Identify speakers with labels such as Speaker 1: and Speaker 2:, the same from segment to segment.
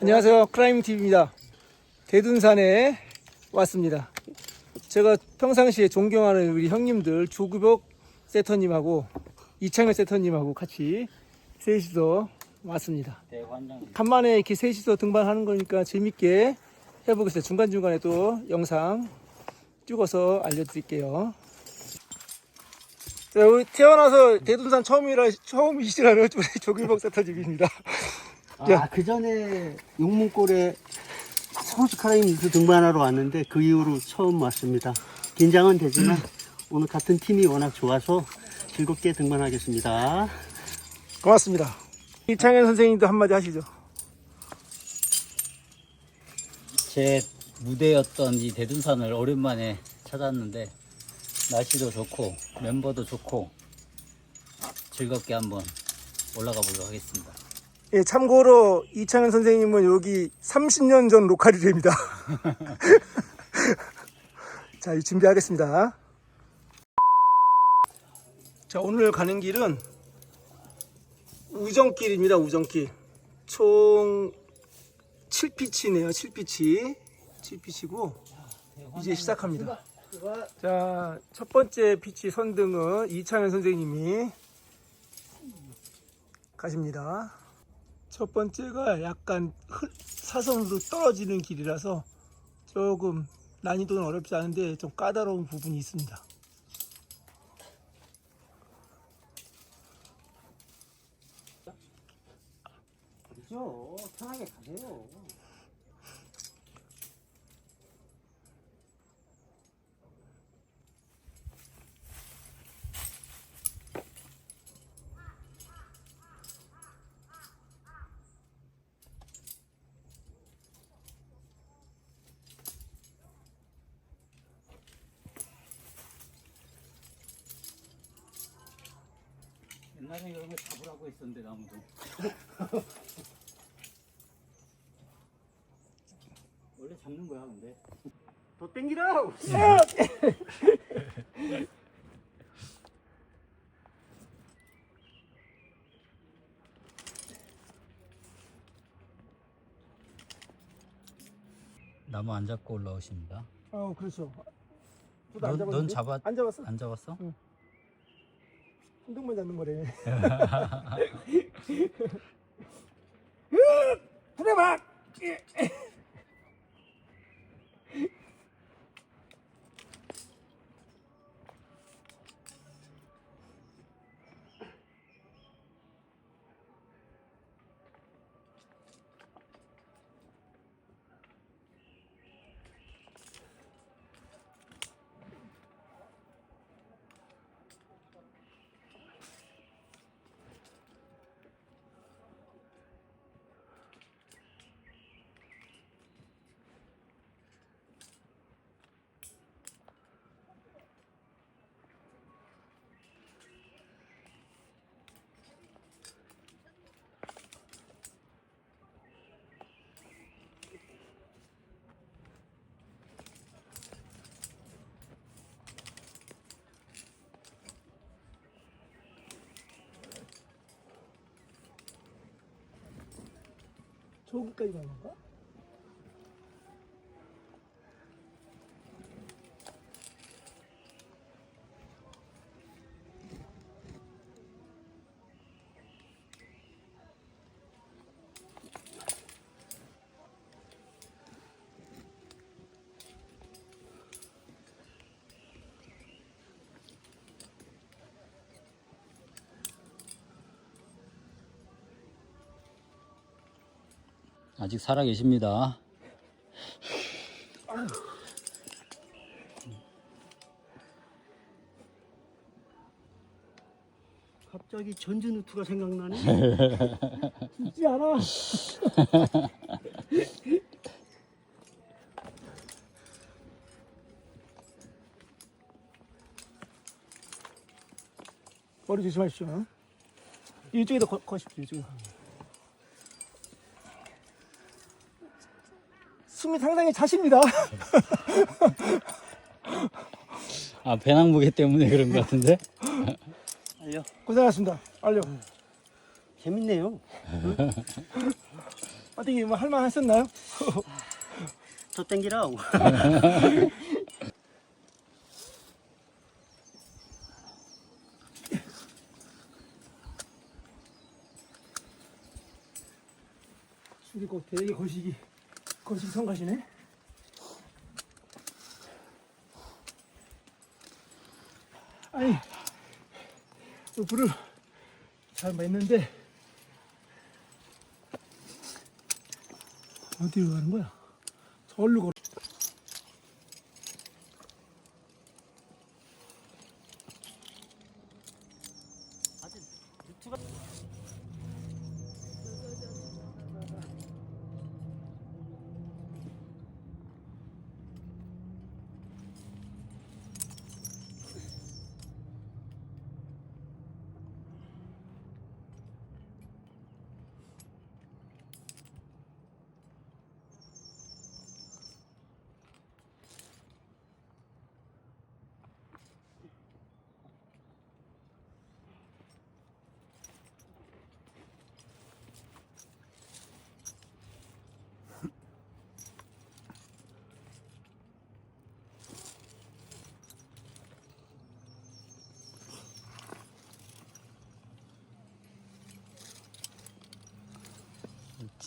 Speaker 1: 안녕하세요. 크라이밍 TV입니다. 대둔산에 왔습니다. 제가 평상시에 존경하는 우리 형님들 조규복 세터님하고 이창현 세터님하고 같이 셋이서 왔습니다. 간만에 이렇게 셋이서 등반하는 거니까 재밌게 해보겠어요. 중간중간에 또 영상 찍어서 알려드릴게요. 자, 우리 태어나서 대둔산 처음이라, 처음이시라는 조규복 세터님입니다.
Speaker 2: 아, 그 전에 용문골에 스포츠 카라임에서 등반하러 왔는데 그 이후로 처음 왔습니다. 긴장은 되지만 오늘 같은 팀이 워낙 좋아서 즐겁게 등반하겠습니다.
Speaker 1: 고맙습니다. 이창현 선생님도 한마디 하시죠.
Speaker 3: 제 무대였던 이 대둔산을 오랜만에 찾았는데 날씨도 좋고 멤버도 좋고 즐겁게 한번 올라가 보도록 하겠습니다.
Speaker 1: 예, 참고로 이창현 선생님은 여기 30년 전 로컬이랍니다. 자, 준비하겠습니다. 자, 오늘 가는 길은 우정길입니다. 우정길. 총 7피치네요. 7피치. 7피치고 이제 시작합니다. 자, 첫 번째 피치 선등은 이창현 선생님이 가십니다. 첫 번째가 약간 흘- 사선으로 떨어지는 길이라서 조금 난이도는 어렵지 않은데 좀 까다로운 부분이 있습니다.
Speaker 2: 그죠? 편하게 가세요.
Speaker 3: 옛날에 이런 거 잡으라고 했었는데 나무도. 원래 잡는 거야 근데.
Speaker 2: 더 땡기라!
Speaker 3: 나무 안 잡고 올라오십니다.
Speaker 1: 어, 그렇죠. 저도 안
Speaker 3: 넌, 넌
Speaker 1: 잡았는데?
Speaker 3: 잡았
Speaker 1: 안 잡았어?
Speaker 3: 안 잡았어?
Speaker 1: 한동만 잡는 거래. 들어봐! 저기까지 가는 건가?
Speaker 3: 아직 살아 계십니다.
Speaker 2: 갑자기 전진우투가 생각나네.
Speaker 1: 죽지 않아. 머리 조심하십시오. 이쪽에다 거, 거십시오. 이쪽에. 숨이 상당히 차십니다.
Speaker 3: 아 배낭 무게 때문에 그런 것 같은데?
Speaker 2: 알려.
Speaker 1: 고생하셨습니다. 빨리요.
Speaker 2: 재밌네요.
Speaker 1: 어떻게 뭐 할만했었나요?
Speaker 2: 저 땡기라고.
Speaker 1: 그리고 되게 거시기 거시기 성가시네. 아니 또 불을 잘 맺는데 어디로 가는 거야? 저기로 걸.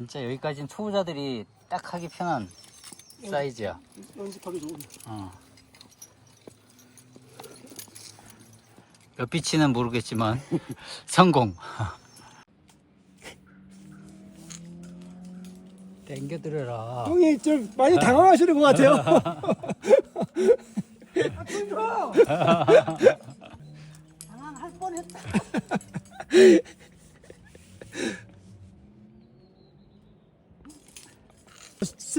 Speaker 3: 진짜 여기까지는 초보자들이 딱 하기 편한 사이즈야.
Speaker 1: 연습하기 좋은.
Speaker 3: 어. 몇 비치는 모르겠지만 성공. 땡겨들여라.
Speaker 1: 형이 좀 많이 당황하시는 것 같아요.
Speaker 2: 당황할 뻔했다.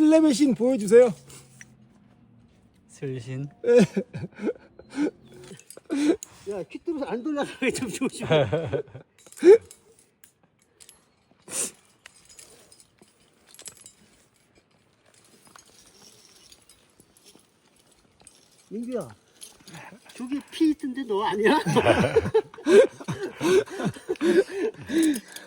Speaker 1: 슬램의 신 보여주세요.
Speaker 3: 슬신.
Speaker 2: 야, 퀵들어서 안 돌아가게 좀 조심해. 민규야, 저기 피 있던데 너 아니야?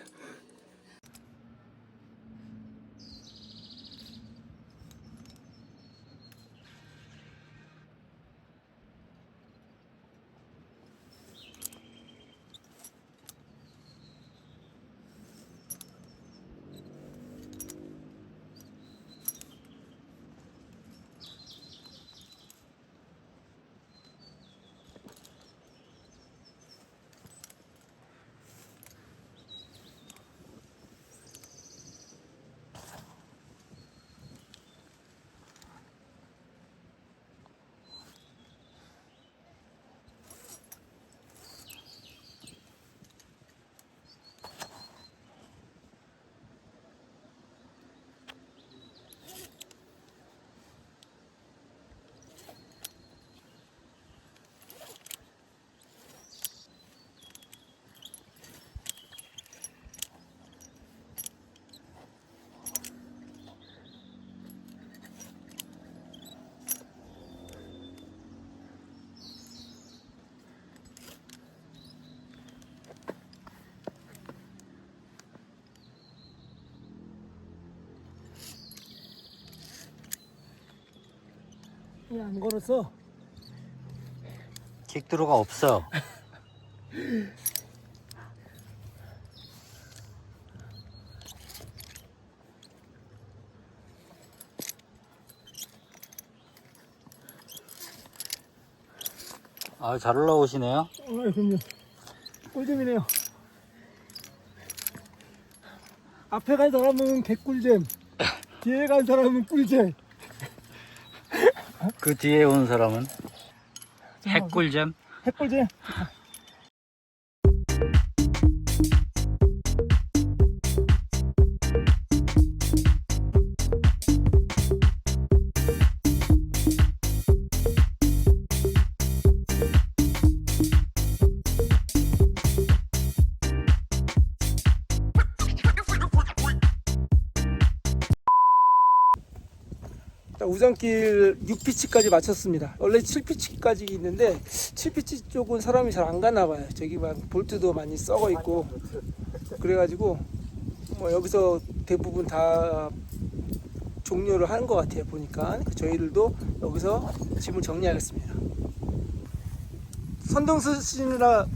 Speaker 1: 그냥 안 걸었어.
Speaker 3: 킥드로가 없어. 아, 잘 올라오시네요.
Speaker 1: 아, 그럼요. 꿀잼이네요. 앞에 간 사람은 개꿀잼, 뒤에 간 사람은 꿀잼.
Speaker 3: 그 뒤에 온 사람은 핵꿀잼.
Speaker 1: 핵꿀잼. 자, 우산길 6피치까지 마쳤습니다. 원래 7피치까지 있는데 7피치 쪽은 사람이 잘 안 가나 봐요. 저기 막 볼트도 많이 썩어 있고 그래가지고 뭐 여기서 대부분 다 종료를 하는 것 같아요. 보니까 저희들도 여기서 짐을 정리하겠습니다. 선동 쓰시느라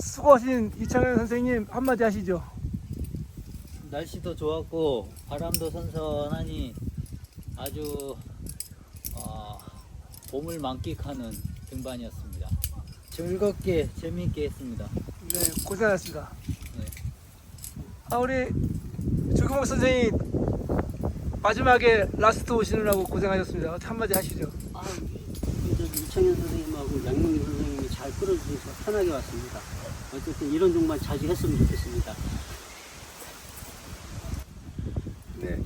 Speaker 1: 수고하신 이창현 선생님 한마디 하시죠.
Speaker 3: 날씨도 좋았고 바람도 선선하니 아주 어, 봄을 만끽하는 등반이었습니다. 즐겁게 재미있게 했습니다.
Speaker 1: 네, 고생하셨습니다.
Speaker 3: 네.
Speaker 1: 아, 우리 조경목 선생님 마지막에 라스트 오시느라고 고생하셨습니다. 한마디 하시죠.
Speaker 2: 아, 저 이창현 선생님하고 양용희 선생님이 잘 끌어주셔서 편하게 왔습니다. 어쨌든 이런 종만 자주 했으면 좋겠습니다.
Speaker 1: 네,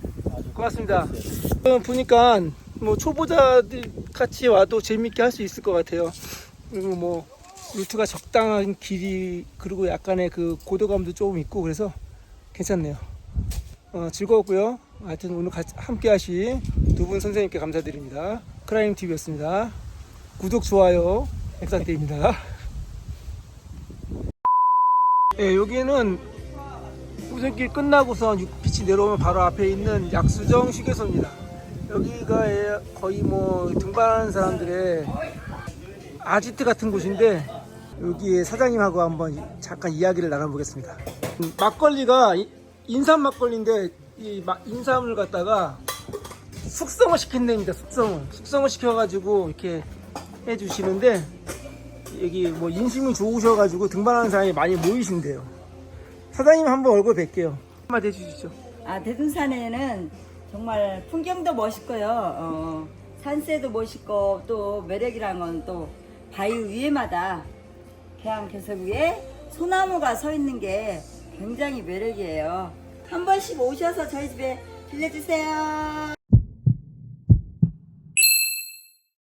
Speaker 1: 고맙습니다. 어, 보니까 뭐 초보자들 같이 와도 재밌게 할 수 있을 것 같아요. 그리고 뭐 루트가 적당한 길이 그리고 약간의 그 고도감도 조금 있고 그래서 괜찮네요. 어, 즐거웠고요. 하여튼 오늘 같이 함께 하신 두 분 선생님께 감사드립니다. 크라임 TV였습니다. 구독, 좋아요 부탁드립니다. 예, 여기는 우선길 끝나고서 육빛이 내려오면 바로 앞에 있는 약수정 휴게소입니다. 여기가 예- 거의 뭐 등반하는 사람들의 아지트 같은 곳인데 여기에 사장님하고 한번 잠깐 이야기를 나눠보겠습니다. 음, 막걸리가 이- 인삼 막걸리인데 이 마- 인삼을 갖다가 숙성을 시킨 데입니다. 숙성을 숙성을 시켜가지고 이렇게 해주시는데 여기 뭐 인심이 좋으셔가지고 등반하는 사람이 많이 모이신대요. 사장님 한번 얼굴 뵐게요. 한마디 해주시죠.
Speaker 4: 아, 대둔산에는 정말 풍경도 멋있고요. 어, 산세도 멋있고 또 매력이란 건 또 바위 위에마다 계양 개석 위에 소나무가 서 있는 게 굉장히 매력이에요. 한 번씩 오셔서 저희 집에 들려주세요.